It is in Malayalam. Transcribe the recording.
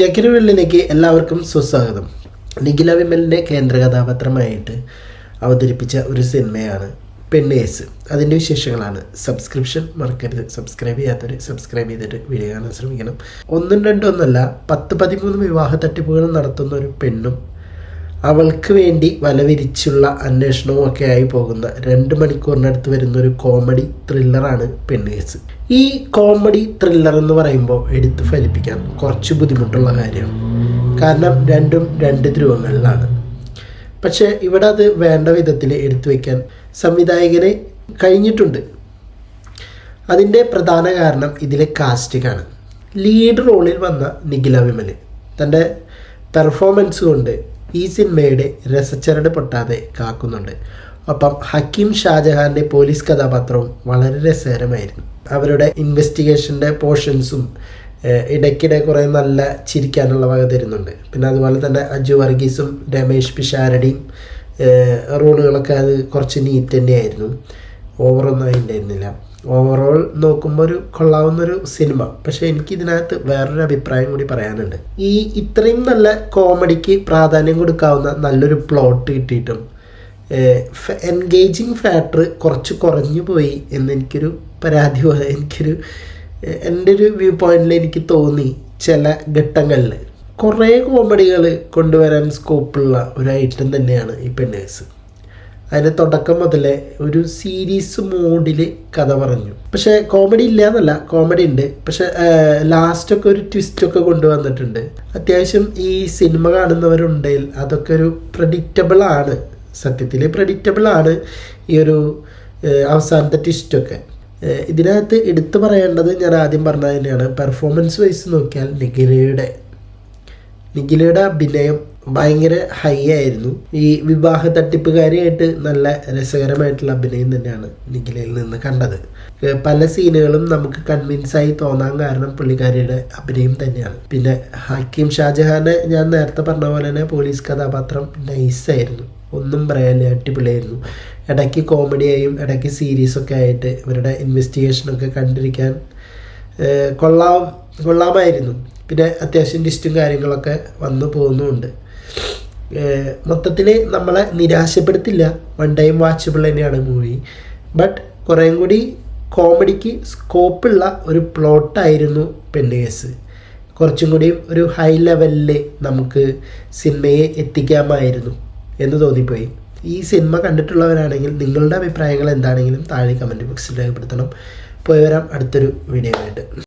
ജക്കിന് എല്ലാവർക്കും സുസ്വാഗതം. നിഖില വിമലിന്റെ കേന്ദ്ര കഥാപാത്രമായിട്ട് അവതരിപ്പിച്ച ഒരു സിനിമയാണ് പെണ്ണേസ് അതിന്റെ വിശേഷങ്ങളാണ്. സബ്സ്ക്രിപ്ഷൻ മറക്കരുത്. സബ്സ്ക്രൈബ് ചെയ്യാത്തവർ സബ്സ്ക്രൈബ് ചെയ്തിട്ട് വീഡിയോ കാണാൻ ശ്രമിക്കണം. ഒന്നും രണ്ടും ഒന്നല്ല പത്ത് പതിമൂന്ന് വിവാഹ തട്ടിപ്പുകൾ നടത്തുന്ന ഒരു പെണ്ണും അവൾക്ക് വേണ്ടി വലവിരിച്ചുള്ള അന്വേഷണവും ആയി പോകുന്ന രണ്ട് മണിക്കൂറിനടുത്ത് വരുന്ന ഒരു കോമഡി ത്രില്ലറാണ് പെണ്ണേസ്. ഈ കോമഡി ത്രില്ലർ എന്ന് പറയുമ്പോൾ എടുത്ത് ഫലിപ്പിക്കാൻ കുറച്ച് ബുദ്ധിമുട്ടുള്ള കാര്യമാണ്. കാരണം രണ്ടും രണ്ട് ധ്രുവങ്ങളിലാണ്. പക്ഷേ ഇവിടെ അത് വേണ്ട വിധത്തിൽ എടുത്തു വയ്ക്കാൻ സംവിധായകന് കഴിഞ്ഞിട്ടുണ്ട്. അതിന്റെ പ്രധാന കാരണം ഇതിലെ കാസ്റ്റിംഗാണ് ലീഡ് റോളിൽ വന്ന നിഖില വിമൽ തന്റെ പെർഫോമൻസ് കൊണ്ട് ഈ സിനിമയുടെ രസച്ചരട് പൊട്ടാതെ കാക്കുന്നുണ്ട്. ഒപ്പം ഹക്കീം ഷാജഹാന്റെ പോലീസ് കഥാപാത്രവും വളരെ രസകരമായിരുന്നു. അവരുടെ ഇൻവെസ്റ്റിഗേഷന്റെ പോർഷൻസും ഇടയ്ക്കിടെ കുറേ നല്ല ചിരിക്കാനുള്ള വക തരുന്നുണ്ട്. പിന്നെ അതുപോലെ തന്നെ അജു വർഗീസും രമേഷ് പിഷാരടിയും റോളുകളൊക്കെ അത് കുറച്ച് നീറ്റ് തന്നെയായിരുന്നു. ഓവറൊന്നും അതിന്റെയിരുന്നില്ല ഓവറോൾ നോക്കുമ്പോൾ ഒരു കൊള്ളാവുന്നൊരു സിനിമ പക്ഷേ എനിക്ക് ഇതിനകത്ത് വേറൊരു അഭിപ്രായം കൂടി പറയാനുണ്ട്. ഈ ഇത്രയും നല്ല കോമഡിക്ക് പ്രാധാന്യം കൊടുക്കാവുന്ന നല്ലൊരു പ്ലോട്ട് കിട്ടിയിട്ടും എൻഗേജിങ് ഫാക്ടർ കുറച്ച് കുറഞ്ഞു പോയി എന്ന് എനിക്കൊരു പരാതി എനിക്കൊരു എന്റെ ഒരു വ്യൂ പോയിന്റിൽ എനിക്ക് തോന്നി ചില ഘട്ടങ്ങളിൽ കുറേ കോമഡികൾ കൊണ്ടുവരാൻ സ്കോപ്പുള്ള ഒരു ഐറ്റം തന്നെയാണ് ഈ പെണ്ണേഴ്സ്. അതിന്റെ തുടക്കം മുതലേ ഒരു സീരീസ് മോഡിൽ കഥ പറഞ്ഞു. പക്ഷേ കോമഡി ഇല്ല എന്നല്ല കോമഡി ഉണ്ട്. പക്ഷെ ലാസ്റ്റൊക്കെ ഒരു ട്വിസ്റ്റൊക്കെ കൊണ്ടുവന്നിട്ടുണ്ട്. അത്യാവശ്യം ഈ സിനിമ കാണുന്നവരുണ്ടെങ്കിൽ അതൊക്കെ ഒരു പ്രഡിക്റ്റബിൾ ആണ്. സത്യത്തിൽ പ്രഡിക്റ്റബിൾ ആണ് ഈ ഒരു അവസാനത്തെ ട്വിസ്റ്റൊക്കെ ഇതിനകത്ത് എടുത്തു പറയേണ്ടത് ഞാൻ ആദ്യം പറഞ്ഞത് പെർഫോമൻസ് വൈസ് നോക്കിയാൽ നിഖിലയുടെ നിഖിലയുടെ അഭിനയം ഭയങ്കര ഹൈ ആയിരുന്നു. ഈ വിവാഹ തട്ടിപ്പുകാരിയായിട്ട് നല്ല രസകരമായിട്ടുള്ള അഭിനയം തന്നെയാണ് നിഖിലയിൽ നിന്ന് കണ്ടത്. പല സീനുകളും നമുക്ക് കൺവിൻസ് ആയി തോന്നാൻ കാരണം പുള്ളിക്കാരിയുടെ അഭിനയം തന്നെയാണ്. പിന്നെ ഹക്കീം ഷാജഹാനെ ഞാൻ നേരത്തെ പറഞ്ഞ പോലെ തന്നെ പോലീസ് കഥാപാത്രം നൈസായിരുന്നു ഒന്നും പറയാനില്ല അടിപൊളിയായിരുന്നു. ഇടയ്ക്ക് കോമഡിയായും ഇടയ്ക്ക് സീരീസൊക്കെ ആയിട്ട് ഇവരുടെ ഇൻവെസ്റ്റിഗേഷനൊക്കെ കണ്ടിരിക്കാൻ കൊള്ളാം കൊള്ളാമായിരുന്നു. പിന്നെ അത്യാവശ്യം ലിസ്റ്റും കാര്യങ്ങളൊക്കെ വന്നു പോകുന്നുമുണ്ട് മൊത്തത്തിൽ നമ്മളെ നിരാശപ്പെടുത്തില്ല. വൺ ടൈം വാച്ചബിൾ തന്നെയാണ് മൂവി ബട്ട് കുറേയും കൂടി കോമഡിക്ക് സ്കോപ്പുള്ള ഒരു പ്ലോട്ടായിരുന്നു പെണ്ണേഴ്സ് കുറച്ചും കൂടി ഒരു ഹൈ ലെവലിൽ നമുക്ക് സിനിമയെ എത്തിക്കാമായിരുന്നു എന്ന് തോന്നിപ്പോയി. ഈ സിനിമ കണ്ടിട്ടുള്ളവരാണെങ്കിൽ നിങ്ങളുടെ അഭിപ്രായങ്ങൾ എന്താണെങ്കിലും താഴെ കമന്റ് ബോക്സിൽ രേഖപ്പെടുത്തണം. പോയി വരാം. അടുത്തൊരു വീഡിയോ ആയിട്ട്.